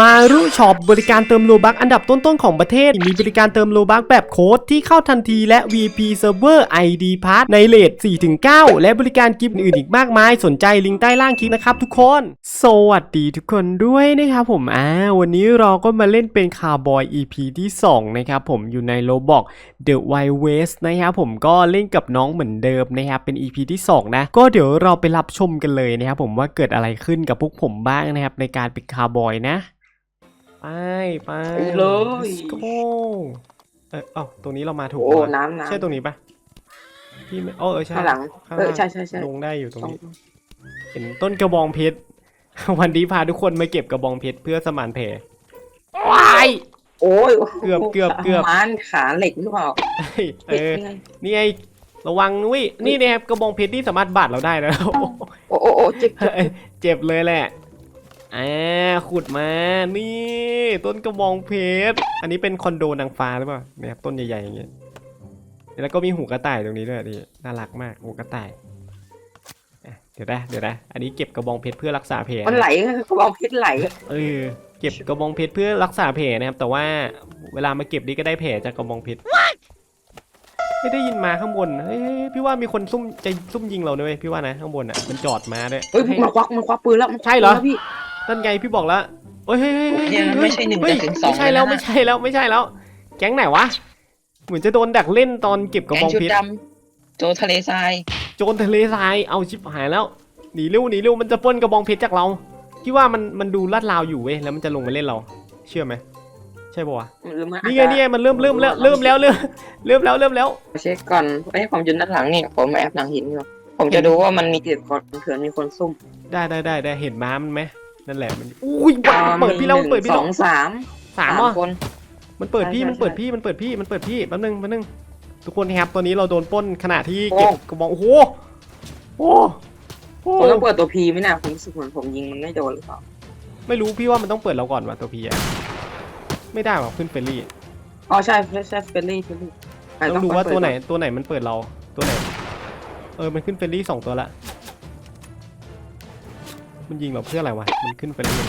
มารุช็อปบริการเติมโลบักอันดับต้นๆของประเทศ มีบริการเติมโลบักแบบโค้ดที่เข้าทันทีและ VP Server ID Pass ในเลท4-9 และบริการกิฟต์อื่นๆอีกมากมาย สนใจลิงก์ใต้ล่างคลิปนะครับทุกคน สวัสดีทุกคนด้วยนะครับผมอ่าวันนี้เราก็มาเล่นเป็นคาร์บอย EP ที่ 2 นะครับผมอยู่ในโลบอก The Wild West นะครับผมก็เล่นกับน้องเหมือนเดิมนะครับเป็น EP ที่ 2 นะ ก็เดี๋ยวเราไปรับชมกันเลยนะครับผมว่าเกิดอะไรขึ้นกับพวกผมบ้างนะครับในการเป็นคาร์บอยนะ ไปไปไปเลย Let's go เออเอ้าตรงนี้เรามาถูกโอ้ปะน้ำน้ำใช่ตรงนี้ปะพี่ไม่เออเออใช่ข้างหลัง ข้างเออล่างใช่ใช่ใช่ลงได้อยู่ตรงสองนี้ เห็นต้นกระบองเพชร วันนี้พาทุกคนมาเก็บกระบองเพชรเพื่อสมานแผล ว้าย โอ้ยเกือบเกือบเกือบ มันขาเหล็กหรือเปล่าเฮ้ยเอเหล็กอไงนี่ไงระวังนุ้ยนี่นะครับกระบองเพชรที่สามารถบาดเราได้นะ โอ้โอ้โอ้เจ็บเจ็บเอ้ยเจ็บเลยแหละ อ่าขุดมานี่ต้นกระบองเพชรอันนี้เป็นคอนโดนางฟ้าหรือเปล่าเนี่ยครับต้นใหญ่ๆอย่างเงี้ยแล้วก็มีหูกระต่ายตรงนี้ด้วยดิน่ารักมากหูกระต่ายอะเดี๋ยวนะเดี๋ยวนะอันนี้เก็บกระบองเพชรเพื่อรักษาแผลมันไหลกระบองเพชรไหลเออเก็บกระบองเพชรเพื่อรักษาแผลนะครับ แต่ว่าเวลามาเก็บนี่ก็ได้แผลจากกระบองเพชรไม่ได้ยินมาข้างบนเฮ้ยพี่ว่ามีคนซุ่มจะซุ่มยิงเราด้วยพี่ว่านะข้างบนอะมันจอดมาด้วยเฮ้ยให้มันควักมันควักปืนแล้วมันควักใช่เหรอปืนแล้วพี่ นั่นไงพี่บอกแล้วเฮ้ยเฮ้ยเฮ้ยเฮ้ยเนี่ยมันไม่ใช่หนึ่งเฮ้ยแต่ถึงสองไม่ใช่แล้วเลยนะ ไม่ใช่แล้วไม่ใช่แล้ว แก๊งไหนวะ เหมือนจะโดนดักเล่นตอนเก็บกระแกบองงชุดเพชรดำโจทะเลทรายโจรทะเลทรายเอาชิบหายแล้วหนีเร็วหนีเร็วมันจะปล้นกระบองเพชรจากเราพี่ว่ามันมันดูลาดราวอยู่เว้ยแล้วมันจะลงมาเล่นเรา เชื่อไหมใช่ปะวะหรือมันนี่ไงนี่ไงมันเริ่มเริ่มแล้วเริ่มแล้วเริ่มเริ่มแล้วเริ่มแล้ว เช็คก่อนไอ้ยผมอยู่ด้านหลังนี่ผมมาแอบหลังหินอยู่ผมจะดูว่ามันมีเก็บก่อนเผื่อมีคนซุ่มได้ได้ได้ได้เห็นม้ามันไหม นั่นแหละมันอุ้ยบ้าเปิดพี่แล้วหนึ่งเปิดพี่สแล้อวงสามสามอะคน มันเปิดพี่ใช่มันเปิดใช่พี่มันเปิดพี่มันเปิดพี่แป๊บนึงแป๊บนึงทุกคนครับตอนนี้เราโดนปล้นขณะที่โอ้เก็บกระบองโอ้โหโอ้โหผมต้องเปิดตัวพีไหมเนี่ยผมรู้สึกเหมือนผมยิงมันไม่โดนหรือเปล่าไม่รู้พี่ว่ามันต้องเปิดเราก่อนว่ะตัวพีอะไม่ได้หรอกขึ้นเฟรนลี่ อ๋อใช่ใช่ใช่เฟลลี่เฟลลี่ต้องดูว่าตัวไหนตัวไหนมันเปิดเราตัวไหน เออมันขึ้นเฟรนลี่สองตัวละ มันยิงเราเพื่ออะไรวะ มันขึ้นเฟรนลี่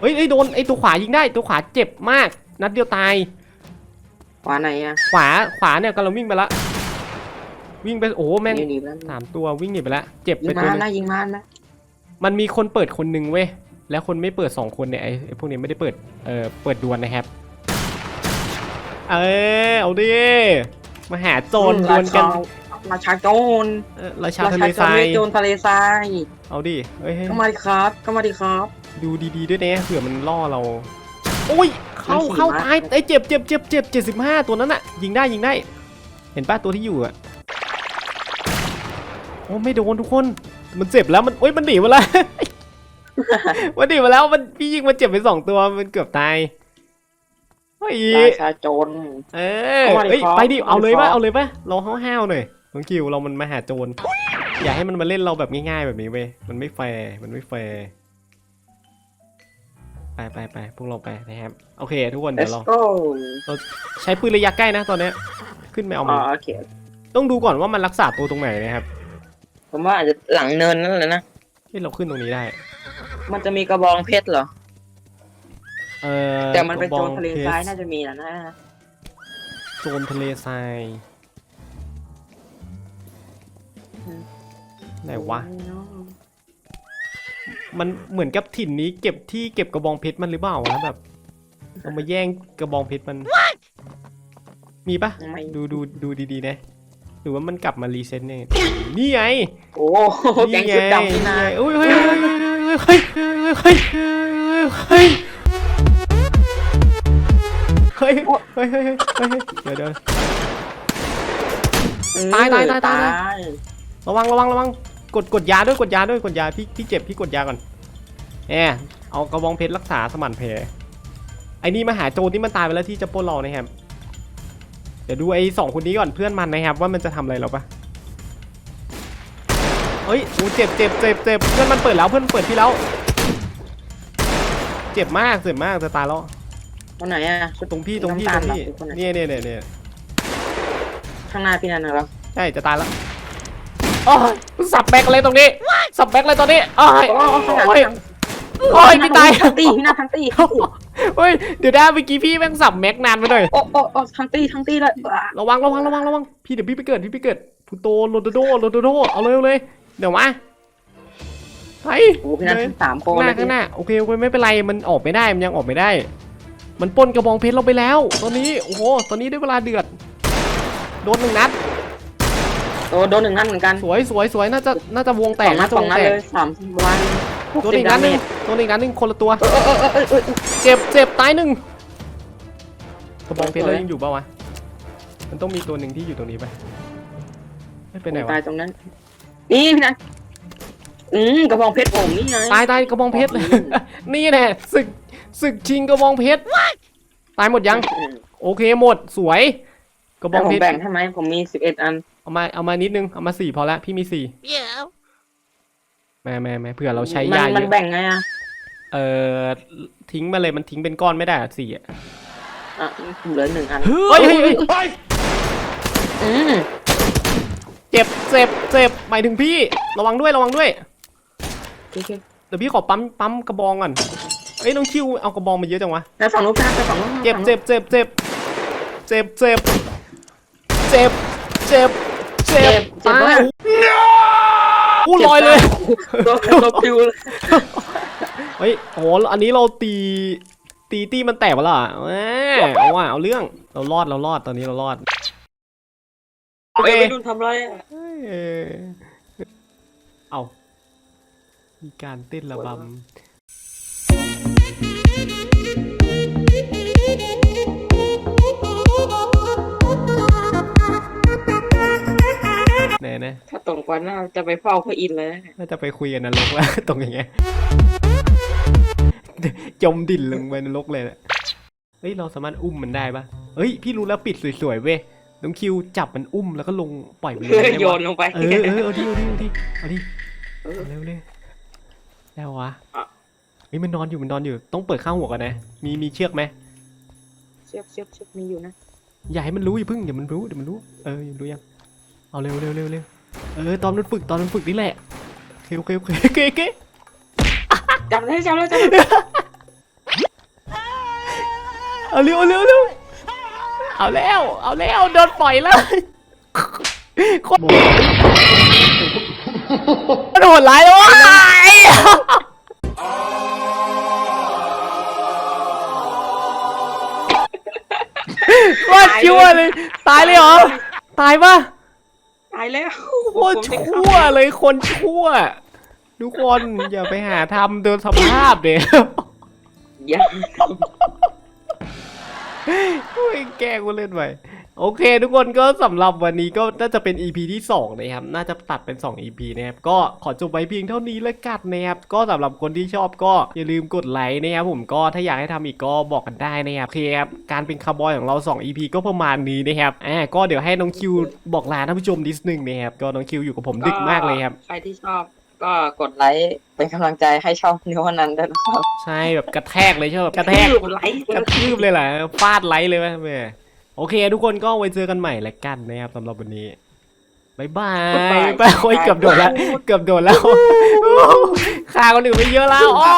เฮ้ยเอ้ยโดนไอ้ตัวขวายิงได้ตัวขวาเจ็บมาก นัดเดียวตาย ขวาไหนอะขวาขวาเนี่ยกำลังวิ่งไปละวิ่งไปโอ้โหแม่งยิงดีแล้วสามตัววิ่งหนีไปละเจ็บยิไปงตัวมาหนึงนะยิงมานะมันมีคนเปิดคนหนึ่งเว้ยแล้วคนไม่เปิดสองคนเนี่ยไอ้ไอ้พวกนี้ไม่ได้เปิดเอ่อเปิดดวลนะครับเออเอาดิมาหาโจรดวลกัน ราชาโจรเออราชาทะเลทรายโจรทะเลทรายเอาดิเฮ้ยเฮ้ยก็มาดิครับ ก็มาดิครับ ดูดีๆด้วยนะเผื่อมันล่อเราอุ้ยเข้ามันขี่เข้าม้า ตายไอ้ยเจ็บเจ็บเจ็บเจ็บเจ็ดสิบห้าตัวนั้นอะยิงได้ยิงได้ เห็นป้าตัวที่อยู่อะโอ้ไม่โดนทุกคนมันเจ็บแล้วมันโอ้ยมันหนีมาแล้ว มันหนีมาแล้วมันพี่ยิงมันเจ็บไปสองตัวมันเกือบตายเฮ้ย ราชาโจร เออเอามาดิเอ้ยครับไปดิ เอาเลยเอามาดิครับปะเอาเลยปะเราห้าวๆหน่อย น้องคิวเรามันมาหาโจรอย่าให้มันมาเล่นเราแบบง่ายๆแบบนี้เว้ยมันไม่แฟร์มันไม่แฟร์ไปไปไปพวกเราไปนะครับโอเค ทุกคนเลเดี๋ยวสเราโก้ใช้ปืนระยะใกล้นะตอนเนี้ยขึ้นไปเอาอ๋มัอนโอเค ต้องดูก่อนว่ามันรักษาตัวตรงไหนนะครับผมว่าอาจจะหลังเนินนั่นแหละนะ ที่เราขึ้นตรงนี้ได้มันจะมีกระบองเพชรเหรอ เออแต่มันเป็นกรโจบอรงทะเลพชทรายน่าจะมีนะนะโจรทะเลทราย ไหนวะ มันเหมือนกับถิ่นนี้เก็บที่เก็บกระบองเพชรมันหรือเปล่าวะแบบเอามาแย่งกระบองเพชรมัน มีปะไม่ ดูดูดูดีๆนะหรือว่ามันกลับมารีเซ็ตเนี่ยนี่ไง โอ้แกงชุดดำนี่นะไงโอ้ยเฮ้ยเฮ้ยเฮ้ยเฮ้ยเฮ้ยเฮ้ยเฮ้ยเฮ้ยเฮ้ยเฮ้ยเดี๋ยวเดี๋ยว ตายตายตายตาย ระวังระวังระวัง กดกดยาด้วยกดยาด้วยกดยาพี่พี่เจ็บพี่กดยาก่อนแอบเอากระบองเพชรรักษาสมันแผลไอ้นี่มาหาโจรที่มันตายไปแล้วที่จะปล้นเรานะครับเดี๋ยวดูไอ้สองคนนี้ก่อนเพื่อนมันนะครับว่ามันจะทำอะไรเราปะเฮ้ยโอ้เจ็บเจ็บเจ็บเจ็บเพื่อนมันเปิดแล้วเพื่อนเปิดพี่แล้ว เจ็บมากเจ็บมากจะตายแล้วคนไหนอะชุดตรงพี่ตรงพี่ตน้ำรตางลพี่เหรอคนไหนเนี่ยเนี่ยเนี่ยเนี่ยข้างหน้าพี่นันน่ะเหรอใช่จะตายแล้ว โอ้ยสับแบกเลยตรงนี้ สับแบกเลยตอนนี้โอ้ยโอ้ข้างหลังโอ้ยข้างหลังโอ้ยพี่ตายทั้งตีพี่นาทั้งตีทั้งตีเฮ้ยเดี๋ยวได้เมื่อกี้พี่แม่งสับแม็กนานไปหน่อยโอ้โอ้โอ้ทั้งตีทั้งตีเลยอะระวังระวังระวังระวังพี่เดี๋ยวพี่ไปเกิดพี่ไปเกิดพูโตโรโดโดโรโดโดเอาเลยเอาเลยเดี๋ยวมาไปโอ้พี่นาทั้งสามโค้งข้างหเลน้ายข้างหน้าโอเคโอเคไม่เป็นไรมันออกไม่ได้มันยังออกไม่ได้ มันปล้นกระบองเพชรเราไปแล้ว ตอนนี้โอ้โหตอนนี้ได้เวลาเดือดโดนหนึ่งนัดโอ้โดนหนึ่งนัดเหมือนกันสวยสวยสวยน่าจะน่าจะวงแตสอกงนัน่าดจะสอวงงนัดแตกเลยสามสิบวันโดนอีกนัดหนึงโดนอีกนัดหนึงคนละตัว เออเออเออเออเออ เจ็บเจ็บตายหนึ่งกระบองเพชรเรายังอยู่เปล่าวะ มันต้องมีตัวหนึ่งที่อยู่ตรงนี้ไปไม่เป็นไหนวะ ตายตรงนั้น นี่พี่นัทอืมกระบองเพชรผมนี่ไง ตายตายกระบองเพชร นี่แน่ศึกศึกชิงกระบองเพชร ตายหมดยังอืมโอเคหมดสวย กระบแล้อวงผมเพชร แบ่งทำไมผมมีสิบเอ็ดอัน เอามาเอามานิดนึงเอามาสี่พอละพี่มีสี่ Yeah. แม่แม่แม่เผื่อเราใช้มันยาเยมันอะแบ่งไงอะเอ่อทิ้งมาเลยมันทิ้งเป็นก้อนไม่ได้อะสี่อะอะผมเหลือหนึ่งอันเฮ้ยเฮ้ยเฮ้ยอืมเจ็บเจ็บเจ็บหมายถึงพี่ ระวังด้วยระวังด้วยโอเคเดี๋ยวพี่ขอปั๊มปั๊มกระบองก่อนเอ้ยน้องคิวเอากระบองมาเยอะจังวะ แล้วฝั่งนู้นพี่นัทไปฝั่งนู้นเจ็บเจ็บเจ็บเจ็บเจ็บเจ็บเจ็บเจ็บ เจ็บเจ็บมายกอู้ลอยเลยตัวตัวปิวเลยเฮ้ยโอ้อันนี้เราตี ตีตีมันแตกไปแล้วเหรอแหมเอาว่ะเอาเรื่อง เรารอด เรารอด ตอนนี้เรารอด โอเคเอ้ยไปดูทำไรอะเอ้ยเอา มีการเต้นระบำ น่นะ ถ้าตรงกว่าหน้าจะไปเฝ้าพระอินทร์เลยน่าจะไปคุยกันนรกแล้ว ตรงอย่างเงี้ย จมดิ่นลงไปนรกเลยนะเฮ้ย เราสามารถอุ้มมันได้ปะเฮ้ย พี่รู้แล้วปิดสวยๆเว้ยน้องคิวจับมันอุ้มแล้วก็ลงปล่อยมันลงได้โยปะนลงไป เออเออเอาดิเอาดิเอาดิเอาดิเออเร็วเลยแล้ววะอะเฮ้ยมันนอนอยู่มันนอนอยู่ ต้องเปิดข้างหัวก่อนนะ มีมีเชือกไหมเชือกเชือกเชือกมีอยู่นะอย่าให้มันรู้อย่าเพิ่งเดี๋ยวมันรู้เดี๋ยวมันรู้ เอออย่ารู้ยัง เอาเร็วเร็วเร็วเร็วเออตอนมันฝึกตอนมันฝึกนี่แหละโอเคโอเคโอเคโอเคโอเคจับเลยจับเลยจับเลยเอาเร็วเอาเร็วเอาเร็วเอาแล้วเอาแล้วโดนปล่อยแล้วโคตรมันโหดร้ายแล้ววะโคตรชั่วเลย ตายเลยเหรอ ตายปะ ตายแล้วโคตรชั่วเลยคนชั่ว ทุกคนอย่าไปหาทำเดินสภาพเดี๋ยวอย่าโอ้ยแกล้งกูเล่นไป โอเค ทุกคนก็สำหรับวันนี้ก็น่าจะเป็น EP ที่ 2 นะครับ น่าจะตัดเป็น 2 EP นะครับ ก็ขอจบไปเพียงเท่านี้แล้วกันนะครับ ก็สำหรับคนที่ชอบก็อย่าลืมกดไลค์นะครับผมก็ถ้าอยากให้ทำอีกก็บอกกันได้นะครับโอเคครับ การเป็นคาร์บอยของเรา 2 EP ก็ประมาณนี้นะครับอ่าก็เดี๋ยวให้น้องคิวบอกลาท่านผู้ชมนิดนึงนะครับก็น้องคิวอยู่กับผมดึกมากเลยครับ ใครที่ชอบก็กดไลค์เป็นกำลังใจให้ช่องนิวนันท์ด้วยนะครับ ใช่แบบกระแทกเลยใช่ไหมแบบกระแทกกดไลค์กระทืบเลยแหละฟาดไลค์เลยไหมแม่ โอเค ทุกคนก็ไว้เจอกันใหม่แล้วกันนะครับสำหรับวันนี้บายบายบายบายโอ้ยเกือบโดนแล้ว เกือบโดนแล้วฆ่าคนอื่นไปเยอะแล้วอ๋อ